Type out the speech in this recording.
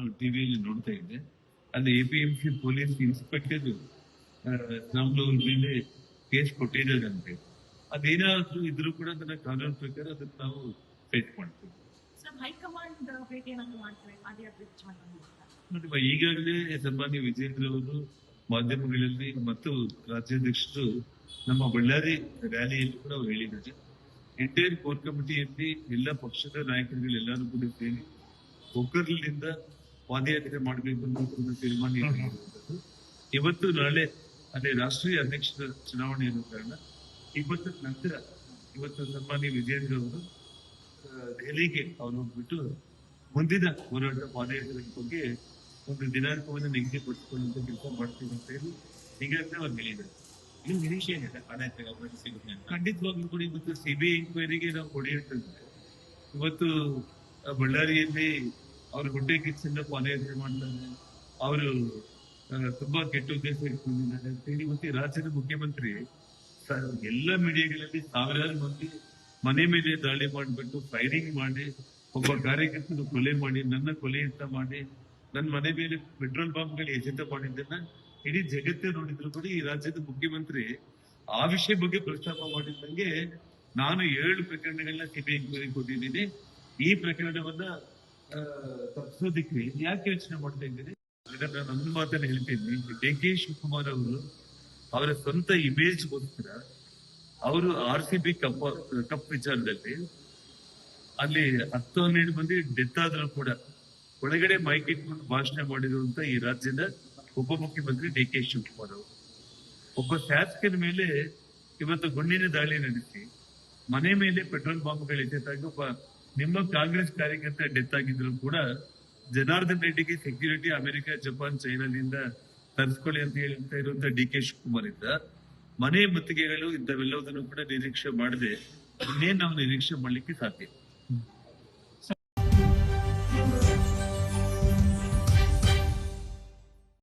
ನಾನು ಟಿವಿಯಲ್ಲಿ ನೋಡ್ತಾ ಇದ್ದೆ. ಅಲ್ಲಿ ಎಪಿಎಂಸಿ ಪೊಲೀಸ್ ಇನ್ಸ್ಪೆಕ್ಟರ್ ರಾಮ್ಲೋರ್ ಮೇಲೆ ಕೇಸ್ ಕೊಟ್ಟಿದ್ದಾರಂತೆ ಅದೇನಾದ್ರೂ ಇದ್ರೂ ಕೂಡ ಅದನ್ನ ಕಾನೂನು ಪ್ರಕಾರ ಅದನ್ನ ನಾವು ಫೇಸ್ ಮಾಡ್ತೀವಿ. ನೋಡಿ ಈಗಾಗಲೇ ಸನ್ಮಾನ್ಯ ವಿಜೇಂದ್ರ ಅವರು ಮಾಧ್ಯಮಗಳಲ್ಲಿ ಮತ್ತು ರಾಜ್ಯಾಧ್ಯಕ್ಷರು ನಮ್ಮ ಬಳ್ಳಾರಿ ರ್ಯಾಲಿಯಲ್ಲಿ ಕೂಡ ಅವ್ರು ಹೇಳಿದ್ದಾರೆ. ಎಂಟೈರ್ ಕೋರ್ ಕಮಿಟಿಯಲ್ಲಿ ಎಲ್ಲ ಪಕ್ಷದ ನಾಯಕರುಗಳು ಎಲ್ಲರೂ ಕೂಡ ಸೇರಿ ಒಕ್ಕರ್ಲಿಂದ ಪಾದಯಾತ್ರೆ ಮಾಡಬೇಕು ಒಂದು ತೀರ್ಮಾನ. ಇವತ್ತು ನಾಳೆ ಅದೇ ರಾಷ್ಟ್ರೀಯ ಅಧ್ಯಕ್ಷರ ಚುನಾವಣೆ ಇರೋ ಕಾರಣ ಇವತ್ತು ನಂತರ ಇವತ್ತು ಸನ್ಮಾನ್ಯ ವಿಜೇಂದ್ರ ಅವರು ದೆಹಲಿಗೆ ಅವ್ರು ಹೋಗ್ಬಿಟ್ಟು ಮುಂದಿನ ಹೋರಾಟ ಪಾದಯಾತ್ರೆ ಬಗ್ಗೆ ಒಂದು ದಿನಾಂಕವನ್ನು ನಿಗದಿಪಡಿಸಿಕೊಳ್ಳುವಂತ ಕೆಲಸ ಮಾಡ್ತೀವಿ ಅಂತ ಹೇಳಿ ಈಗಾಗಲೇ ಅವ್ರು ಹೇಳಿದ್ದಾರೆ. ಇದು ನಿರೀಕ್ಷೆ ಏನಿದೆ ಪಾದಯಾತ್ರೆ ಅವಕಾಶ ಸಿಗುತ್ತೆ ಖಂಡಿತವಾಗ್ಲೂ ಕೂಡ ಇವತ್ತು ಸಿಬಿಐ ಇನ್ಕ್ವೈರಿಗೆ ನಾವು ಕೊಡಿಯಿರ್ತೇವೆ ಇವತ್ತು ಬಳ್ಳಾರಿಯಲ್ಲಿ ಅವ್ರ ಹೊಟ್ಟೆ ಕಿಚ್ಚಿಂದ ಪಾದಯಾತ್ರೆ ಮಾಡ್ತಾರೆ. ಅವರು ತುಂಬಾ ಕೆಟ್ಟ ಉದ್ದೇಶ ಇಟ್ಕೊಂಡಿದ್ದಾರೆ. ಅಂತ ಹೇಳಿ ಮತ್ತೆ ರಾಜ್ಯದ ಮುಖ್ಯಮಂತ್ರಿ ಎಲ್ಲ ಮೀಡಿಯಾಗಳಲ್ಲಿ ಸಾವಿರಾರು ಮಂದಿ ಮನೆ ಮೇಲೆ ದಾಳಿ ಮಾಡಿಬಿಟ್ಟು ಫೈರಿಂಗ್ ಮಾಡಿ, ಒಬ್ಬ ಕಾರ್ಯಕರ್ತನ ಕೊಲೆ ಮಾಡಿ, ನನ್ನ ಕೊಲೆ ಅಂತ ಮಾಡಿ, ನನ್ನ ಮನೆ ಮೇಲೆ ಪೆಟ್ರೋಲ್ ಬಾಂಬ್ಗಳು ಎಸೆತ ಮಾಡಿದ್ದನ್ನ ಇಡೀ ಜಗತ್ತೇ ನೋಡಿದ್ರು ಕೂಡ ಈ ರಾಜ್ಯದ ಮುಖ್ಯಮಂತ್ರಿ ಆ ವಿಷಯ ಬಗ್ಗೆ ಪ್ರಸ್ತಾಪ ಮಾಡಿದ್ದಂಗೆ ನಾನು ಏಳು ಪ್ರಕರಣಗಳನ್ನ ಸಿಬಿಐ ಕೊಟ್ಟಿದ್ದೀನಿ. ಈ ಪ್ರಕರಣವನ್ನ ತಪ್ಪಿಸೋದಿಕ್ಕೆ ಯಾಕೆ ಯೋಚನೆ ಮಾಡ್ತಾ ಇದ್ದೀನಿ ಇದನ್ನ ಮಾತನ್ನು ಹೇಳ್ತೀನಿ. ಡಿ ಕೆ ಶಿವಕುಮಾರ್ ಅವರು ಅವರ ಸ್ವಂತ ಇಮೇಜ್ಗೋಸ್ಕರ ಅವರು R C B cup cup ವಿಚಾರದಲ್ಲಿ ಅಲ್ಲಿ ಹತ್ತು ಹನ್ನೆರಡು ಮಂದಿ ಡೆತ್ ಆದ್ರೂ ಕೂಡ ಒಳಗಡೆ ಮೈಕ್ ಇಟ್ಕೊಂಡು ಭಾಷಣ ಮಾಡಿರುವಂತ ಈ ರಾಜ್ಯದ ಉಪಮುಖ್ಯಮಂತ್ರಿ ಡಿ ಕೆ ಶಿವಕುಮಾರ್ ಅವರು. ಒಬ್ಬ ಶಾಸಕನ ಮೇಲೆ ಇವತ್ತು ಗುಂಡಿನ ದಾಳಿ ನಡೆಸಿ, ಮನೆ ಮೇಲೆ ಪೆಟ್ರೋಲ್ ಬಾಂಬ್ಗಳು ಒಬ್ಬ ನಿಮ್ಮ ಕಾಂಗ್ರೆಸ್ ಕಾರ್ಯಕರ್ತ ಡೆತ್ ಆಗಿದ್ರು ಕೂಡ ಜನಾರ್ದನ್ ರೆಡ್ಡಿಗೆ ಸೆಕ್ಯೂರಿಟಿ ಅಮೆರಿಕ, ಜಪಾನ್, ಚೈನಾದಿಂದ ತರಿಸ್ಕೊಳ್ಳಿ ಅಂತ ಹೇಳ್ತಾ ಇರುವಂತ ಡಿ ಕೆ ಶಿವಕುಮಾರ್ ಇದ್ದ. ಮನೆ ಮತ್ತಿಗೆಗಳು ಇಂಥವೆಲ್ಲದನ್ನು ಕೂಡ ನಿರೀಕ್ಷೆ ಮಾಡದೆ ಇನ್ನೇನ್ ನಾವು ನಿರೀಕ್ಷೆ ಮಾಡ್ಲಿಕ್ಕೆ ಸಾಧ್ಯ